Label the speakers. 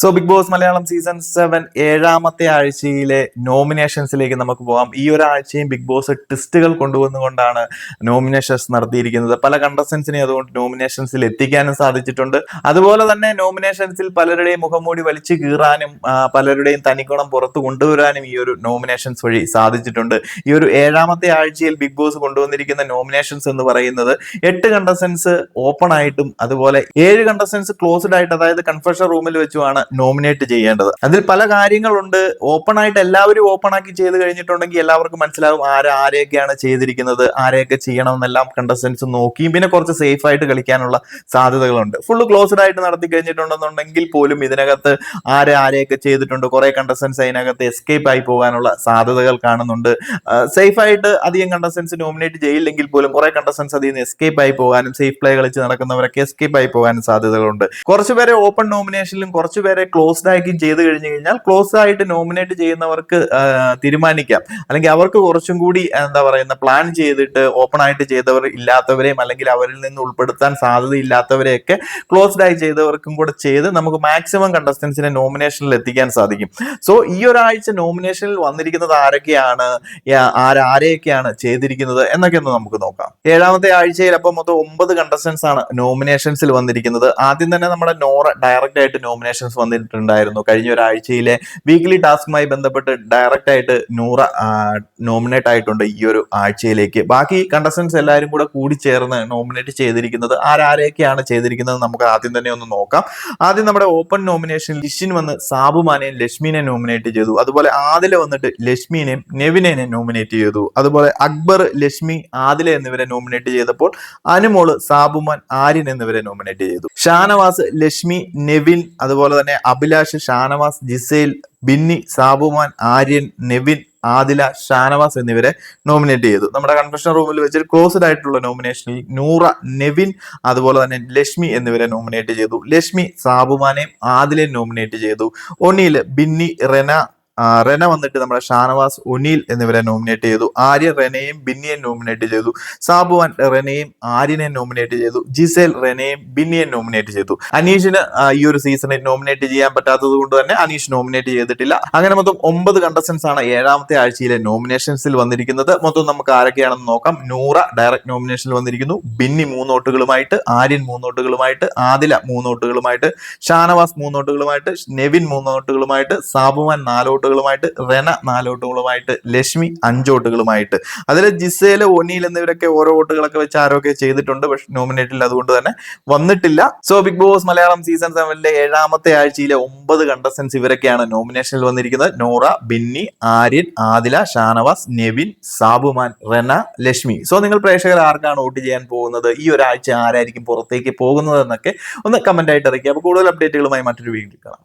Speaker 1: So Bigg Boss Malayalam season seven ഏഴാമത്തെ ആഴ്ചയിലെ നോമിനേഷൻസിലേക്ക് നമുക്ക് പോകാം. ഈ ഒരാഴ്ചയും ബിഗ് ബോസ് ടെസ്റ്റുകൾ കൊണ്ടുവന്നുകൊണ്ടാണ് നോമിനേഷൻസ് നടത്തിയിരിക്കുന്നത്. പല കണ്ടസ്റ്റൻസിനെ അതുകൊണ്ട് നോമിനേഷൻസിൽ എത്തിക്കാനും സാധിച്ചിട്ടുണ്ട്. അതുപോലെ തന്നെ നോമിനേഷൻസിൽ പലരുടെയും മുഖംമൂടി വലിച്ചു കീറാനും പലരുടെയും തനിക്കുണം പുറത്തു കൊണ്ടുവരാനും ഈ ഒരു നോമിനേഷൻസ് വഴി സാധിച്ചിട്ടുണ്ട്. ഈ ഒരു ഏഴാമത്തെ ആഴ്ചയിൽ ബിഗ് ബോസ് കൊണ്ടുവന്നിരിക്കുന്ന നോമിനേഷൻസ് എന്ന് പറയുന്നത് എട്ട് കണ്ടസ്റ്റൻസ് ഓപ്പൺ ആയിട്ടും അതുപോലെ ഏഴ് കണ്ടസ്റ്റൻസ് ക്ലോസ്ഡ് ആയിട്ട് അതായത് കൺഫഷൻ റൂമിൽ വെച്ചുമാണ് നോമിനേറ്റ് ചെയ്യേണ്ടത്. അതിൽ പല കാര്യങ്ങളുണ്ട്. ഓപ്പൺ ആയിട്ട് എല്ലാവരും ഓപ്പൺ ആക്കി ചെയ്ത് കഴിഞ്ഞിട്ടുണ്ടെങ്കിൽ എല്ലാവർക്കും മനസ്സിലാവും ആര് ആരെയൊക്കെയാണ് ചെയ്തിരിക്കുന്നത് ആരെയൊക്കെ ചെയ്യണമെന്നെല്ലാം കണ്ടസ്റ്റൻസ് നോക്കിയും പിന്നെ കുറച്ച് സേഫ് ആയിട്ട് കളിക്കാനുള്ള സാധ്യതകളുണ്ട്. ഫുള്ള് ക്ലോസ്ഡ് ആയിട്ട് നടത്തി കഴിഞ്ഞിട്ടുണ്ടെന്നുണ്ടെങ്കിൽ പോലും ഇതിനകത്ത് ആര് ആരെയൊക്കെ ചെയ്തിട്ടുണ്ട് കുറെ കണ്ടസ്റ്റൻസ് അതിനകത്ത് എസ്കേപ്പ് ആയി പോകാനുള്ള സാധ്യതകൾ കാണുന്നുണ്ട്. സേഫ് ആയിട്ട് അധികം കണ്ടസ്റ്റൻസ് നോമിനേറ്റ് ചെയ്യില്ലെങ്കിൽ പോലും കുറെ കണ്ടസ്റ്റൻസ് അതിൽ നിന്ന് എസ്കേപ്പ് ആയി പോകാനും സേഫ് പ്ലേ കളിച്ച് നടക്കുന്നവരൊക്കെ എസ്കേപ്പ് ആയി പോകാനും സാധ്യതകളുണ്ട്. കുറച്ചുപേരെ ഓപ്പൺ നോമിനേഷനിലും കുറച്ച് പേരെ ക്ലോസ്ഡ് ആക്കി ചെയ്ത് കഴിഞ്ഞു കഴിഞ്ഞാൽ ക്ലോസ് ആയിട്ട് നോമിനേറ്റ് ചെയ്യുന്നവർക്ക് തീരുമാനിക്കാം. അല്ലെങ്കിൽ അവർക്ക് കുറച്ചും കൂടി എന്താ പറയുന്ന പ്ലാൻ ചെയ്തിട്ട് ഓപ്പൺ ആയിട്ട് ചെയ്തവർ ഇല്ലാത്തവരെയും അല്ലെങ്കിൽ അവരിൽ നിന്ന് ഉൾപ്പെടുത്താൻ സാധ്യതയില്ലാത്തവരെയൊക്കെ ക്ലോസ്ഡ് ആയി ചെയ്തവർക്കും കൂടെ ചെയ്ത് നമുക്ക് മാക്സിമം കണ്ടസ്റ്റൻസിനെ നോമിനേഷനിൽ എത്തിക്കാൻ സാധിക്കും. സോ ഈ ഒരാഴ്ച നോമിനേഷനിൽ വന്നിരിക്കുന്നത് ആരൊക്കെയാണ്? ആരാരെയൊക്കെയാണ് ചെയ്തിരിക്കുന്നത്? എന്നൊക്കെ ഒന്ന് നമുക്ക് നോക്കാം. ഏഴാമത്തെ ആഴ്ചയിൽ അപ്പം മൊത്തം ഒമ്പത് കണ്ടസ്റ്റൻസ് ആണ് നോമിനേഷൻസിൽ വന്നിരിക്കുന്നത്. ആദ്യം തന്നെ നമ്മുടെ നോറ ഡയറക്റ്റ് ആയിട്ട് നോമിനേഷൻസ് വന്നിട്ടുണ്ടായിരുന്നു. കഴിഞ്ഞ ഒരാഴ്ചയിലെ വീക്ക്ലി ടാസ്കുമായി ബന്ധപ്പെട്ട് ഡയറക്റ്റ് ആയിട്ട് നൂറ നോമിനേറ്റ് ആയിട്ടുണ്ട് ഈ ഒരു ആഴ്ചയിലേക്ക്. ബാക്കി കണ്ടസ്റ്റൻസ് എല്ലാവരും കൂടെ കൂടി ചേർന്ന് നോമിനേറ്റ് ചെയ്തിരിക്കുന്നത് ആരാരെയൊക്കെയാണ് ചെയ്തിരിക്കുന്നത് നമുക്ക് ആദ്യം തന്നെ ഒന്ന് നോക്കാം. ആദ്യം നമ്മുടെ ഓപ്പൺ നോമിനേഷൻ ലിഷിൻ വന്ന് സാബുമാനെയും ലക്ഷ്മിനെ നോമിനേറ്റ് ചെയ്തു. അതുപോലെ ആദില വന്നിട്ട് ലക്ഷ്മിനെയും നെവിനെയും നോമിനേറ്റ് ചെയ്തു. അതുപോലെ അക്ബർ ലക്ഷ്മി ആദില എന്നിവരെ നോമിനേറ്റ് ചെയ്തപ്പോൾ അനുമോൾ സാബുമാൻ ആര്യൻ എന്നിവരെ നോമിനേറ്റ് ചെയ്തു. ഷാനവാസ് ലക്ഷ്മി നെവിൻ അതുപോലെ തന്നെ അഭിലാഷ് ഷാനവാസ് ജിസേൽ ബിന്നി സാബുമാൻ ആര്യൻ നെവിൻ ആദില ഷാനവാസ് എന്നിവരെ നോമിനേറ്റ് ചെയ്തു. നമ്മുടെ കൺവെൻഷൻ റൂമിൽ വെച്ച് ക്ലോസ്ഡ് ആയിട്ടുള്ള നോമിനേഷനിൽ നൂറ നെവിൻ അതുപോലെ തന്നെ ലക്ഷ്മി എന്നിവരെ നോമിനേറ്റ് ചെയ്തു. ലക്ഷ്മി സാബുമാനെയും ആദിലെയും നോമിനേറ്റ് ചെയ്തു. ഒന്നിയിൽ ബിന്നി റെന റെന വന്നിട്ട് നമ്മുടെ ഷാനവാസ് ഒനീൽ എന്നിവരെ നോമിനേറ്റ് ചെയ്തു. ആര്യ റെനയും ബിന്നിയെ നോമിനേറ്റ് ചെയ്തു. സാബുവാൻ റെനയും ആര്യനെ നോമിനേറ്റ് ചെയ്തു. ജിസേൽ റെനയും ബിന്നിയെ നോമിനേറ്റ് ചെയ്തു. അനീഷിന് ഈ ഒരു സീസണിൽ നോമിനേറ്റ് ചെയ്യാൻ പറ്റാത്തത് കൊണ്ട് തന്നെ അനീഷ് നോമിനേറ്റ് ചെയ്തിട്ടില്ല. അങ്ങനെ മൊത്തം ഒമ്പത് കണ്ടസ്റ്റൻസ് ആണ് ഏഴാമത്തെ ആഴ്ചയിലെ നോമിനേഷൻസിൽ വന്നിരിക്കുന്നത്. മൊത്തം നമുക്ക് ആരൊക്കെയാണെന്ന് നോക്കാം. നൂറ ഡയറക്ട് നോമിനേഷനിൽ വന്നിരിക്കുന്നു. ബിന്നി മൂന്നോട്ടുകളുമായിട്ട് ആര്യൻ മൂന്നോട്ടുകളുമായിട്ട് ആദില മൂന്നോട്ടുകളുമായിട്ട് ഷാനവാസ് മൂന്നോട്ടുകളുമായിട്ട് നെവിൻ മൂന്നോട്ടുകളുമായിട്ട് സാബുമാൻ നാലോട്ടുകളുമായിട്ട് റെന നാലോട്ടുകളുമായിട്ട് ലക്ഷ്മി അഞ്ചോട്ടുകളുമായിട്ട് അതിൽ ജിസേല ഒനിയിൽ എന്നിവരൊക്കെ ഓരോ ഓട്ടുകളൊക്കെ വെച്ച് ആരൊക്കെ ചെയ്തിട്ടുണ്ട് പക്ഷെ നോമിനേറ്റിൽ അതുകൊണ്ട് തന്നെ വന്നിട്ടില്ല. So Bigg Boss Malayalam season സെവനിലെ ഏഴാമത്തെ ആഴ്ചയിലെ ഒമ്പത് കണ്ടസ്റ്റൻസ് ഇവരൊക്കെയാണ് നോമിനേഷനിൽ വന്നിരിക്കുന്നത്. നോറ ബിന്നി ആര്യൻ ആദില ഷാനവാസ് നെവിൻ സാബുമാൻ റെന ലക്ഷ്മി. സോ നിങ്ങൾ പ്രേക്ഷകർ ആർക്കാണ് വോട്ട് ചെയ്യാൻ പോകുന്നത്? ഈ ഒരാഴ്ച ആരായിരിക്കും പുറത്തേക്ക് പോകുന്നത് എന്നൊക്കെ ഒന്ന് കമന്റ് ആയിട്ട് അറിയിക്കുക. അപ്പോൾ കൂടുതൽ അപ്ഡേറ്റുകളുമായി മറ്റൊരു വീഡിയോ കാണാം.